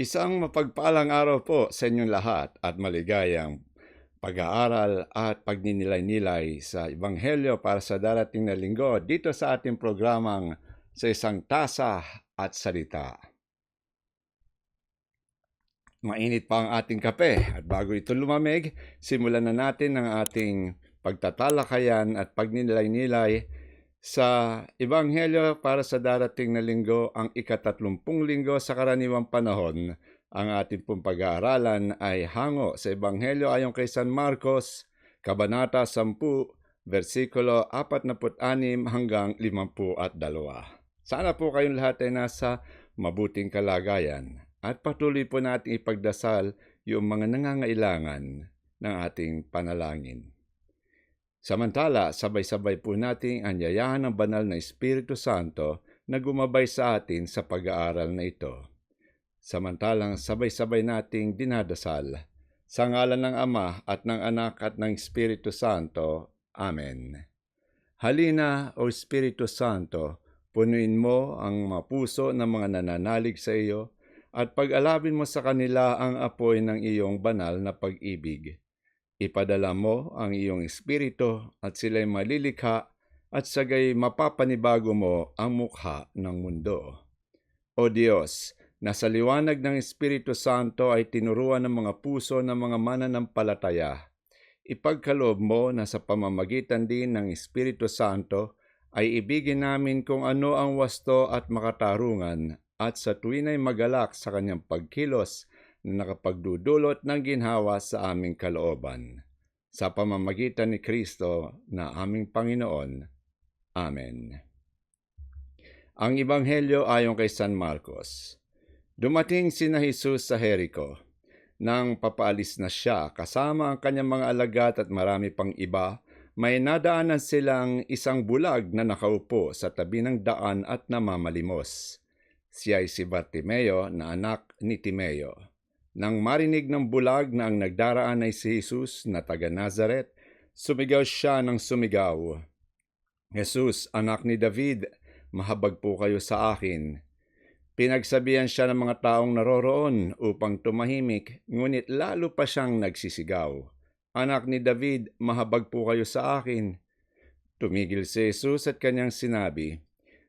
Isang mapagpalang araw po sa inyong lahat at maligayang pag-aaral at pagninilay-nilay sa Ebanghelyo para sa darating na linggo dito sa ating programang sa isang tasa at salita. Mainit pa ang ating kape at bago ito lumamig, simulan na natin ang ating pagtatalakayan at pagninilay-nilay sa Ebanghelyo para sa darating na linggo, ang ikatatlumpung linggo sa karaniwang panahon, ang ating pong pag-aaralan ay hango sa Ebanghelyo ayon kay San Marcos, Kabanata 10, versikulo 46 hanggang 52. Sana po kayong lahat ay nasa mabuting kalagayan at patuloy po natin ipagdasal yung mga nangangailangan ng ating panalangin. Samantala, sabay-sabay po nating anyayahan ng banal na Espiritu Santo na gumabay sa atin sa pag-aaral na ito. Samantalang sabay-sabay nating dinadasal sa ngalan ng Ama at ng Anak at ng Espiritu Santo. Amen. Halina, O Espiritu Santo, punuin mo ang mapuso ng mga nananalig sa iyo at pag-alabin mo sa kanila ang apoy ng iyong banal na pag-ibig Ipadala mo ang iyong espiritu at sila'y malilikha at sagay mapapanibago mo ang mukha ng mundo. O Diyos, na sa liwanag ng Espiritu Santo ay tinuruan ng mga puso ng mga mananampalataya. Ipagkaloob mo na sa pamamagitan din ng Espiritu Santo ay ibigin namin kung ano ang wasto at makatarungan at sa tuwin ay magalak sa kanyang pagkilos na nakapagdudulot ng ginhawa sa aming kalooban. Sa pamamagitan ni Kristo na aming Panginoon. Amen. Ang Ibanghelyo ayon kay San Marcos. Dumating si na Jesus sa Jericho. Nang papaalis na siya kasama ang kanyang mga alagad at marami pang iba, may nadaanan silang isang bulag na nakaupo sa tabi ng daan at namamalimos. Siya ay si Bartimeo na anak ni Timeo. Nang marinig ng bulag na ang nagdaraan ay si Jesus na taga Nazaret, sumigaw siya ng sumigaw. Jesus, anak ni David, mahabag po kayo sa akin. Pinagsabihan siya ng mga taong naroroon upang tumahimik, ngunit lalo pa siyang nagsisigaw. Anak ni David, mahabag po kayo sa akin. Tumigil si Jesus at kanyang sinabi,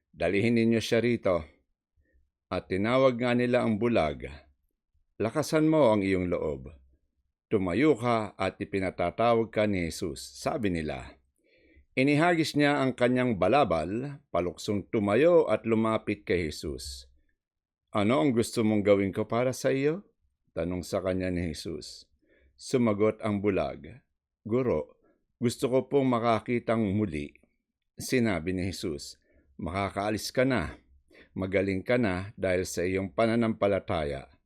Dalihin ninyo siya rito. At tinawag nga nila ang bulag lakasan mo ang iyong loob. Tumayo ka at ipinatatawag ka ni Jesus, sabi nila. Inihagis niya ang kanyang balabal, paluksong tumayo at lumapit kay Jesus. Ano ang gusto mong gawin ko para sa iyo? Tanong sa kanya ni Jesus. Sumagot ang bulag, Guro, gusto ko pong makakitang muli. Sinabi ni Jesus, Makakaalis ka na. Magaling ka na dahil sa iyong pananampalataya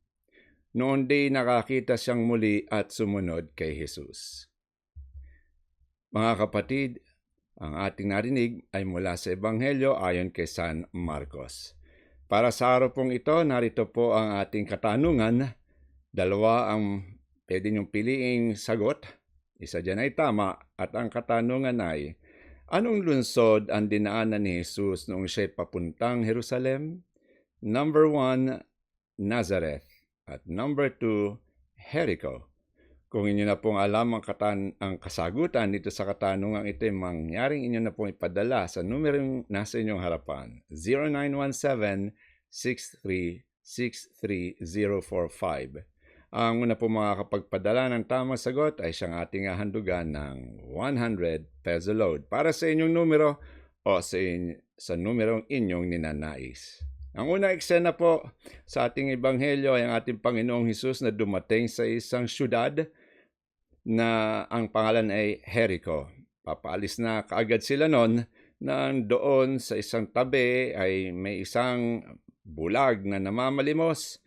noon di nakakita siyang muli at sumunod kay Jesus. Mga kapatid, ang ating narinig ay mula sa Ebanghelyo ayon kay San Marcos. Para sa araw pong ito, narito po ang ating katanungan. Dalawa ang pwede niyong piliing sagot. Isa dyan ay tama at ang katanungan ay, Anong lungsod ang dinaanan ni Jesus noong siya'y papuntang Jerusalem? Number one, Nazareth. At number two, Jericho. Kung inyo na pong alam ang, katan ang kasagutan dito sa katanungang ito, mangyaring inyo na pong ipadala sa numerong nasa inyong harapan. 0917-6363-045. Ang una po makakapagpadala ng tamang sagot ay siyang ating ahandugan ng 100 peso load para sa inyong numero o sa, in- sa numerong inyong ninanais. Ang unang eksena po sa ating ebanghelyo ay ang ating Panginoong Hesus na dumating sa isang syudad na ang pangalan ay Jericho. Papaalis na kaagad sila noon na doon sa isang tabi ay may isang bulag na namamalimos.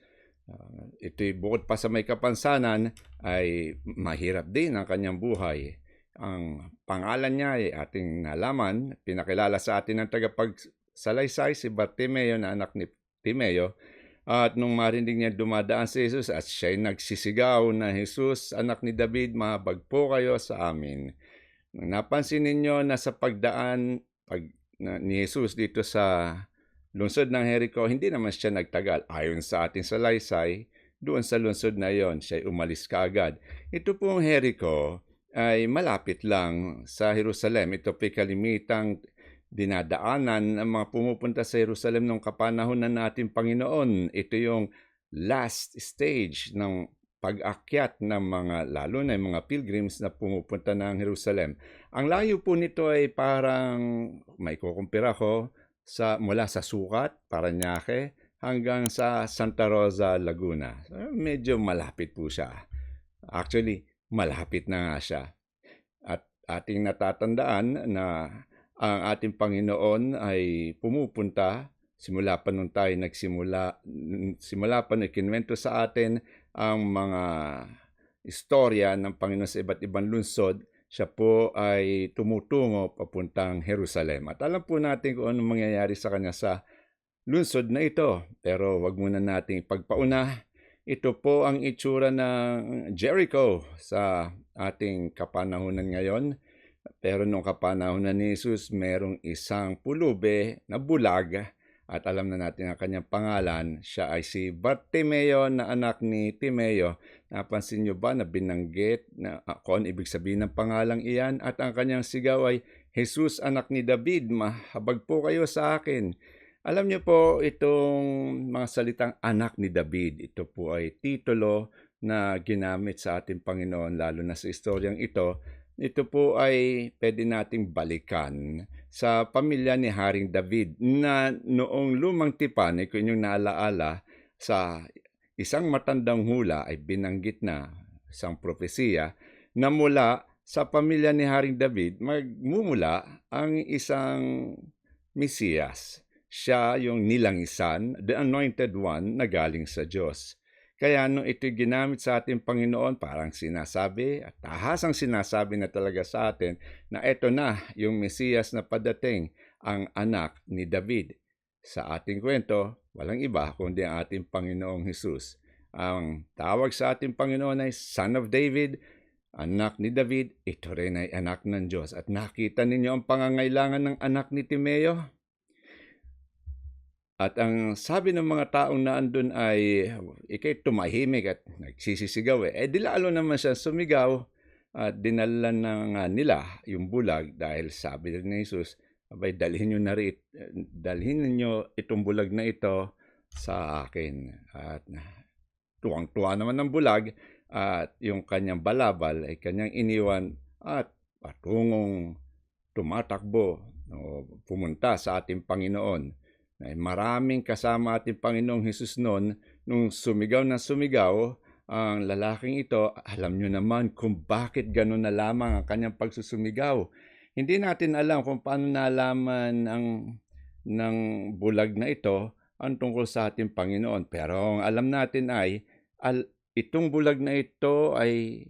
Uh, ito'y bukod pa sa may kapansanan ay mahirap din ang kanyang buhay. Ang pangalan niya ay ating nalaman, pinakilala sa atin ng tagapag salaysay si Bartimeo na anak ni Timeo. At nung marinig niya dumadaan si Jesus at siya'y nagsisigaw na Jesus, anak ni David, mahabag po kayo sa amin. Nung napansin ninyo na sa pagdaan pag, na, ni Jesus dito sa lungsod ng Jericho, hindi naman siya nagtagal. Ayon sa ating salaysay, doon sa lungsod na yon. Siya umalis kaagad. Ito pong Jericho ay malapit lang sa Jerusalem. Ito po'y kalimitang dinadaanan ng mga pumupunta sa Jerusalem nung kapanahon na natin Panginoon. Ito yung last stage ng pag-akyat ng mga, lalo na yung mga pilgrims na pumupunta ng Jerusalem. Ang layo po nito ay parang, may kukumpira ko, sa, mula sa Sukat, Paranaque, hanggang sa Santa Rosa, Laguna. Medyo malapit po siya. Actually, malapit na nga siya. At ating natatandaan na ang ating Panginoon ay pumupunta simula pa nung tayo nagsimula simula pa nung ikinwento sa atin ang mga istorya ng Panginoon sa iba't ibang lungsod siya po ay tumutungo papuntang Jerusalem. At alam po natin kung anong mangyayari sa kanya sa lungsod na ito. Pero wag muna nating pagpauna. Ito po ang itsura ng Jericho sa ating kapanahunan ngayon. Pero nung kapanahunan ni Jesus, merong isang pulube na bulag at alam na natin ang kanyang pangalan. Siya ay si Bartimeo na anak ni Timeo. Napansin niyo ba na binanggit na kung ano ibig sabihin ng pangalang iyan at ang kanyang sigaw ay Jesus anak ni David, mahabag po kayo sa akin. Alam niyo po itong mga salitang anak ni David, ito po ay titulo na ginamit sa ating Panginoon lalo na sa istoryang ito ito po ay pwede nating balikan sa pamilya ni Haring David na noong lumang tipan, kung inyong naalaala, sa isang matandang hula ay binanggit na isang propesiya na mula sa pamilya ni Haring David magmumula ang isang Mesiyas. Siya yung nilangisan, the anointed one na galing sa Diyos. Kaya nung ito ginamit sa ating Panginoon, parang sinasabi at tahasang sinasabi na talaga sa atin na ito na yung Mesiyas na padating, ang anak ni David. Sa ating kwento, walang iba kundi ang ating Panginoong Hesus. Ang tawag sa ating Panginoon ay Son of David, anak ni David, ito rin ay anak ng Diyos. At nakita ninyo ang pangangailangan ng anak ni Timeo? At ang sabi ng mga taong naandun ay, ikay tumahimik at nagsisisigaw eh. Eh di naman siya sumigaw at dinala na nga nila yung bulag dahil sabi ni Jesus, abay dalhin nyo na rin, dalhin niyo itong bulag na ito sa akin. At tuwang-tuwa naman ng bulag at yung kanyang balabal ay kanyang iniwan at patungong tumatakbo o pumunta sa ating Panginoon ay maraming kasama ating Panginoong Hesus noon nung sumigaw na sumigaw ang lalaking ito, alam nyo naman kung bakit gano'n na lamang ang kanyang pagsusumigaw. Hindi natin alam kung paano nalaman ang ng bulag na ito ang tungkol sa ating Panginoon. Pero ang alam natin ay al, itong bulag na ito ay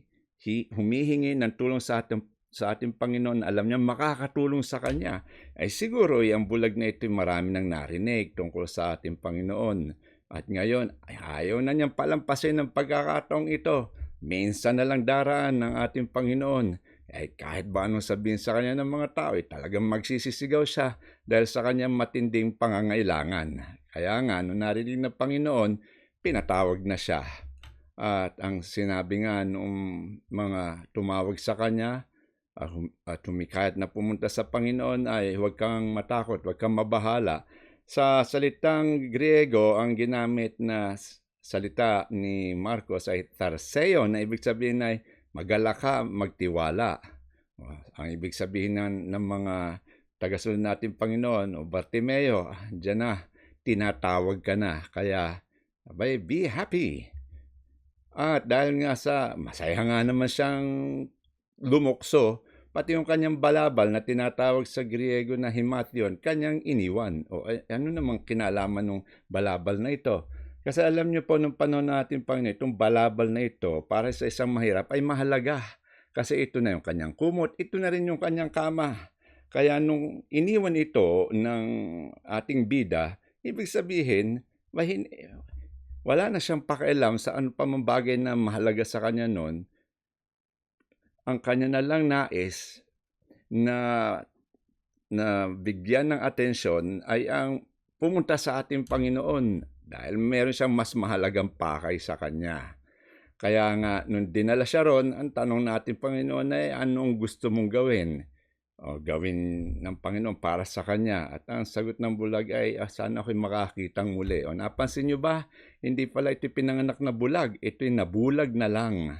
humihingi ng tulong sa ating sa ating Panginoon, alam niya makakatulong sa Kanya, ay siguro yung bulag na ito marami nang narinig tungkol sa ating Panginoon. At ngayon, ay ayaw na niyang palampasin ng pagkakataong ito. Minsan na lang daraan ng ating Panginoon. Ay kahit ba anong sabihin sa kanya ng mga tao, ay talagang magsisisigaw siya dahil sa kanyang matinding pangangailangan. Kaya nga, nung narinig ng Panginoon, pinatawag na siya. At ang sinabi nga nung mga tumawag sa kanya, at humikayat na pumunta sa Panginoon ay huwag kang matakot, huwag kang mabahala. Sa salitang Griego, ang ginamit na salita ni Marcos ay tarseo na ibig sabihin ay magala ka, magtiwala. Ang ibig sabihin ng, ng mga tagasunod natin Panginoon o Bartimeo, dyan na, tinatawag ka na. Kaya, abay, be happy. At dahil nga sa, masaya nga naman siyang lumukso, pati yung kanyang balabal na tinatawag sa Griego na himatyon, kanyang iniwan. O ano namang kinalaman ng balabal na ito? Kasi alam niyo po nung panahon natin pang itong balabal na ito para sa isang mahirap ay mahalaga. Kasi ito na yung kanyang kumot, ito na rin yung kanyang kama. Kaya nung iniwan ito ng ating bida, ibig sabihin, mahin, wala na siyang pakialam sa ano pa bagay na mahalaga sa kanya noon ang kanya na lang nais na na bigyan ng atensyon ay ang pumunta sa ating Panginoon. dahil meron siyang mas mahalagang pakay sa kanya. Kaya nga, nung dinala siya ron, ang tanong natin, Panginoon, ay anong gusto mong gawin? O, gawin ng Panginoon para sa kanya. At ang sagot ng bulag ay, ah, sana ako'y makakitang muli. O, napansin nyo ba? Hindi pala ito pinanganak na bulag. Ito'y nabulag na lang.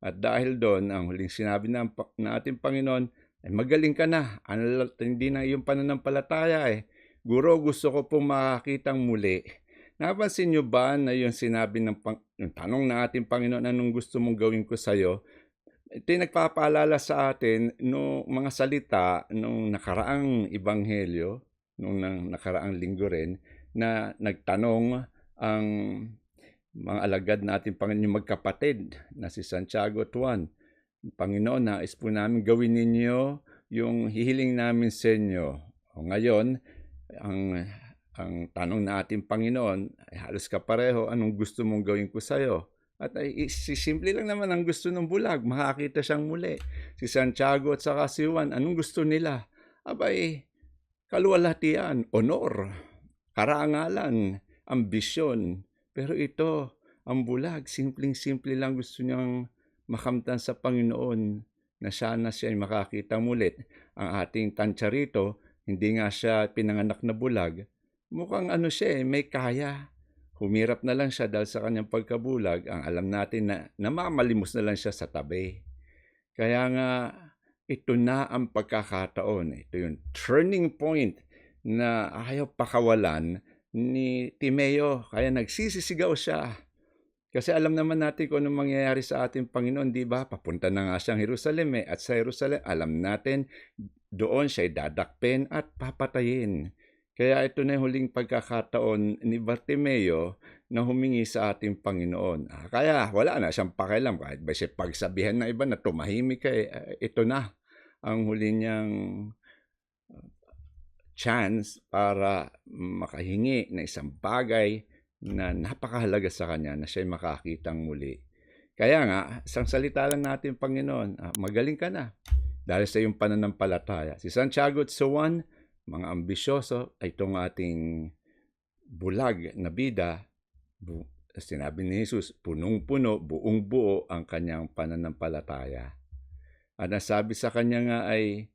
At dahil doon, ang huling sinabi ng, ng ating Panginoon, ay magaling ka na. Ano, hindi na iyong pananampalataya eh. Guro, gusto ko pong makakitang muli. Napansin nyo ba na yung sinabi ng pang, yung tanong ng ating Panginoon, anong gusto mong gawin ko sa iyo? Ito yung nagpapaalala sa atin no mga salita nung nakaraang ebanghelyo, nung nakaraang linggo rin, na nagtanong ang mga alagad natin Panginoon yung magkapatid na si Santiago at Juan. Panginoon, nais po namin gawin ninyo yung hihiling namin sa inyo. O ngayon, ang ang tanong na ating Panginoon ay halos kapareho, anong gusto mong gawin ko sa iyo? At ay, si simple lang naman ang gusto ng bulag, makakita siyang muli. Si Santiago at saka si Juan, anong gusto nila? Abay, kaluwalhatian, honor, karangalan, ambisyon. Pero ito, ang bulag, simpleng-simple lang gusto niyang makamtan sa Panginoon na sana siya ay makakita mulit. Ang ating tansya rito, hindi nga siya pinanganak na bulag. Mukhang ano siya eh, may kaya. Humirap na lang siya dahil sa kanyang pagkabulag. Ang alam natin na namamalimos na lang siya sa tabi. Kaya nga, ito na ang pagkakataon. Ito yung turning point na ayaw pakawalan ni Timeo. Kaya nagsisisigaw siya. Kasi alam naman natin kung anong mangyayari sa ating Panginoon, di ba? Papunta na nga siyang Jerusalem eh. At sa Jerusalem, alam natin, doon siya dadakpin at papatayin. Kaya ito na yung huling pagkakataon ni Bartimeo na humingi sa ating Panginoon. Ah, kaya wala na siyang pakialam. Kahit ba siya pagsabihan ng iba na tumahimik ka, eh, ito na ang huli niyang chance para makahingi ng isang bagay na napakahalaga sa kanya na siya makakitang muli. Kaya nga, isang salita lang natin, Panginoon, ah, magaling ka na dahil sa iyong pananampalataya. Si Santiago at Juan, mga ambisyoso, ay itong ating bulag na bida, bu- sinabi ni Jesus, punong-puno, buong buo ang kanyang pananampalataya. At nasabi sa kanya nga ay,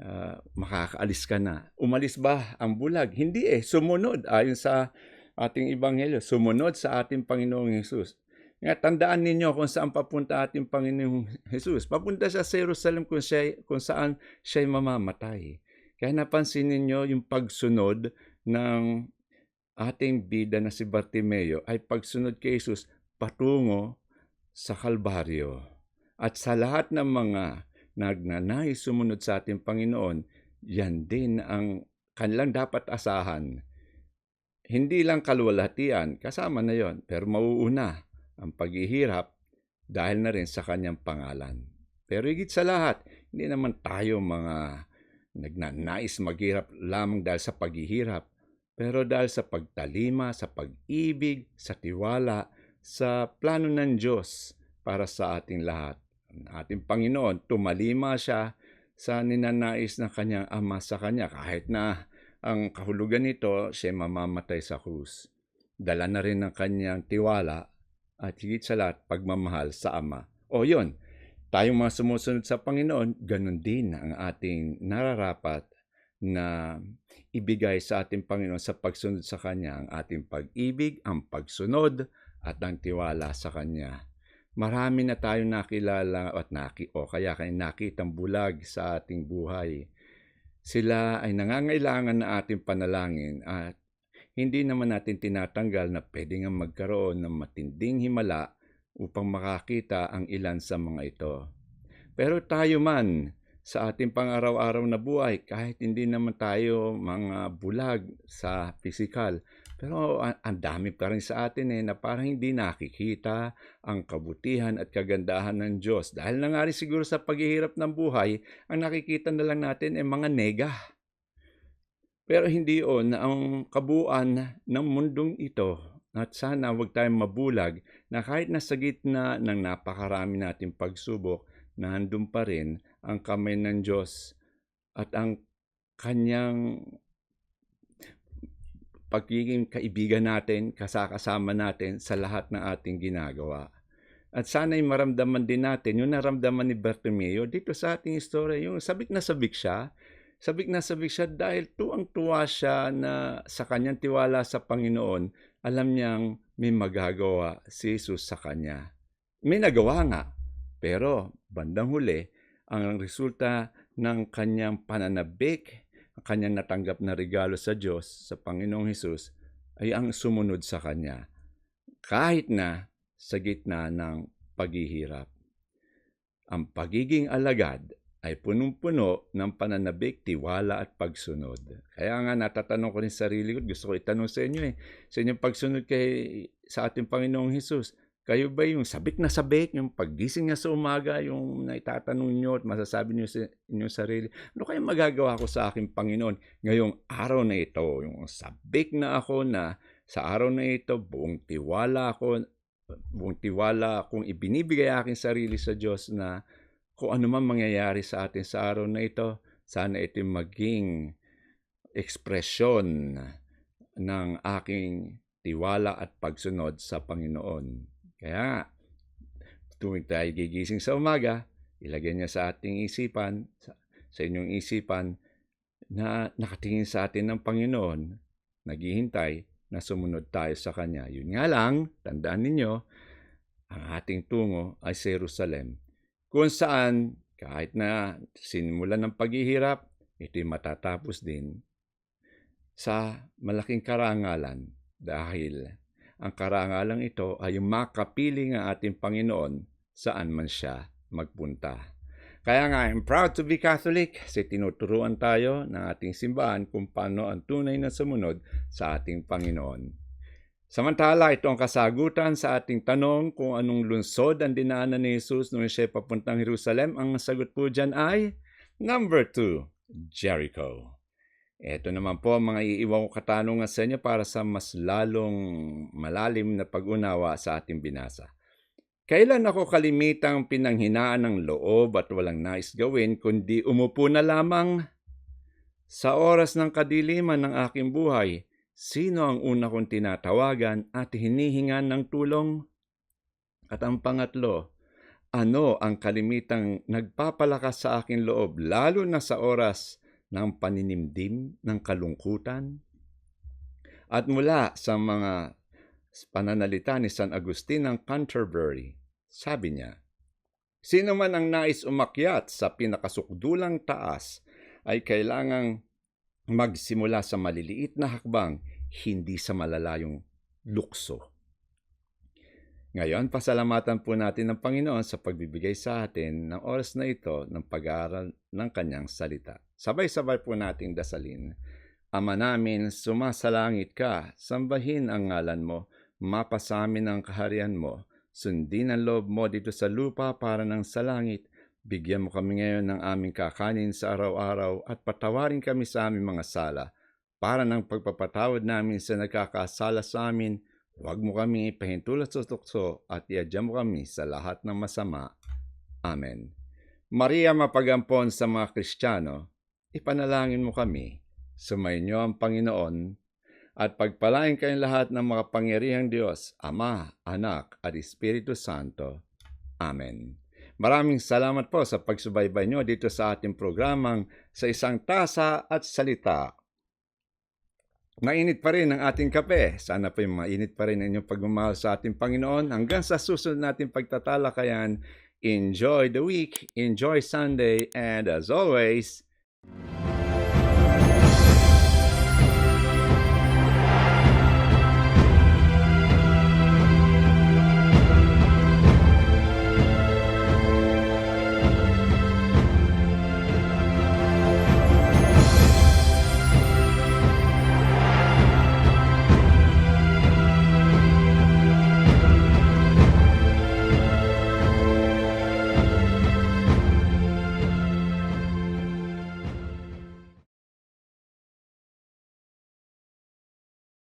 uh, makakaalis ka na. Umalis ba ang bulag? Hindi eh, sumunod ayon sa ating ebanghelyo, sumunod sa ating Panginoong Hesus. Nga tandaan ninyo kung saan papunta ating Panginoong Hesus. Papunta siya sa Jerusalem kung, siya, kung saan siya mamamatay. Kaya napansin ninyo yung pagsunod ng ating bida na si Bartimeo ay pagsunod kay Jesus patungo sa Kalbaryo. At sa lahat ng mga nagnanais sumunod sa ating Panginoon, yan din ang kanilang dapat asahan. Hindi lang kalwalhatian, kasama na yon, pero mauuna ang paghihirap dahil na rin sa kanyang pangalan. Pero higit sa lahat, hindi naman tayo mga nagnanais maghirap lamang dahil sa paghihirap, pero dahil sa pagtalima, sa pag-ibig, sa tiwala, sa plano ng Diyos para sa ating lahat ating Panginoon, tumalima siya sa ninanais ng kanyang ama sa kanya kahit na ang kahulugan nito siya mamamatay sa krus. Dala na rin ng kanyang tiwala at higit sa lahat pagmamahal sa ama. O yon, tayong mga sumusunod sa Panginoon, ganun din ang ating nararapat na ibigay sa ating Panginoon sa pagsunod sa Kanya ang ating pag-ibig, ang pagsunod at ang tiwala sa Kanya marami na tayong nakilala at naki, o kaya kayo nakitang bulag sa ating buhay. Sila ay nangangailangan na ating panalangin at hindi naman natin tinatanggal na pwede nga magkaroon ng matinding himala upang makakita ang ilan sa mga ito. Pero tayo man, sa ating pang-araw-araw na buhay, kahit hindi naman tayo mga bulag sa physical, pero ang dami pa rin sa atin eh na parang hindi nakikita ang kabutihan at kagandahan ng Diyos. Dahil na nga rin siguro sa paghihirap ng buhay, ang nakikita na lang natin ay mga nega. Pero hindi on ang kabuuan ng mundong ito at sana huwag tayong mabulag na kahit nasa gitna ng napakarami nating pagsubok, nandun pa rin ang kamay ng Diyos at ang kanyang pagiging kaibigan natin, kasakasama natin sa lahat ng ating ginagawa. At sana'y maramdaman din natin yung naramdaman ni Bartimeo dito sa ating istorya, yung sabik na sabik siya, sabik na sabik siya dahil tuwang-tuwa siya na sa kanyang tiwala sa Panginoon, alam niyang may magagawa si Jesus sa kanya. May nagawa nga, pero bandang huli, ang resulta ng kanyang pananabik, ang kanyang natanggap na regalo sa Diyos, sa Panginoong Hesus, ay ang sumunod sa kanya. Kahit na sa gitna ng paghihirap. Ang pagiging alagad ay punong-puno ng pananabik, tiwala at pagsunod. Kaya nga natatanong ko rin sa sarili ko, gusto ko itanong sa inyo eh, sa inyong pagsunod kay sa ating Panginoong Hesus, kayo ba yung sabik na sabik, yung paggising niya sa umaga, yung naitatanong nyo at masasabi nyo sa inyong sarili, ano kaya magagawa ko sa aking Panginoon ngayong araw na ito? Yung sabik na ako na sa araw na ito, buong tiwala ako, buong tiwala akong ibinibigay aking sarili sa Diyos na kung ano man mangyayari sa atin sa araw na ito, sana ito maging ekspresyon ng aking tiwala at pagsunod sa Panginoon. Kaya, tuwing tayo gigising sa umaga, ilagay niya sa ating isipan, sa, sa inyong isipan, na nakatingin sa atin ng Panginoon, naghihintay na sumunod tayo sa Kanya. Yun nga lang, tandaan ninyo, ang ating tungo ay sa Jerusalem, kung saan kahit na sinimulan ng paghihirap, ito'y matatapos din sa malaking karangalan dahil ang karangalang ito ay makapiling ang ating Panginoon saan man siya magpunta. Kaya nga, I'm proud to be Catholic kasi tinuturuan tayo ng ating simbahan kung paano ang tunay na sumunod sa ating Panginoon. Samantala, ito ang kasagutan sa ating tanong kung anong lungsod ang dinaanan ni Jesus nung siya papuntang Jerusalem. Ang sagot po dyan ay number 2, Jericho. Ito naman po ang mga iiwang katanungan sa inyo para sa mas lalong malalim na pag-unawa sa ating binasa. Kailan ako kalimitang pinanghinaan ng loob at walang nais gawin kundi umupo na lamang? Sa oras ng kadiliman ng aking buhay, sino ang una kong tinatawagan at hinihingan ng tulong? At ang pangatlo, ano ang kalimitang nagpapalakas sa aking loob lalo na sa oras ng paninimdim ng kalungkutan. At mula sa mga pananalita ni San Agustin ng Canterbury, sabi niya, Sino man ang nais umakyat sa pinakasukdulang taas ay kailangang magsimula sa maliliit na hakbang, hindi sa malalayong lukso. Ngayon, pasalamatan po natin ng Panginoon sa pagbibigay sa atin ng oras na ito ng pag-aaral ng kanyang salita. Sabay-sabay po nating dasalin. Ama namin, sumasalangit ka, sambahin ang ngalan mo, mapasamin ang kaharian mo, sundin ang loob mo dito sa lupa para ng sa langit. Bigyan mo kami ngayon ng aming kakanin sa araw-araw at patawarin kami sa aming mga sala para ng pagpapatawad namin sa nagkakasala sa amin Huwag mo kami pahintulot sa tukso at iadya mo kami sa lahat ng masama. Amen. Maria mapagampon sa mga Kristiyano, ipanalangin mo kami. Sumayin ang Panginoon at pagpalain kayong lahat ng mga pangyarihang Diyos, Ama, Anak at Espiritu Santo. Amen. Maraming salamat po sa pagsubaybay nyo dito sa ating programang sa isang tasa at salita. Mainit pa rin ang ating kape. Sana po yung mainit pa rin ang inyong pagmamahal sa ating Panginoon. Hanggang sa susunod nating pagtatalakayan, enjoy the week, enjoy Sunday, and as always,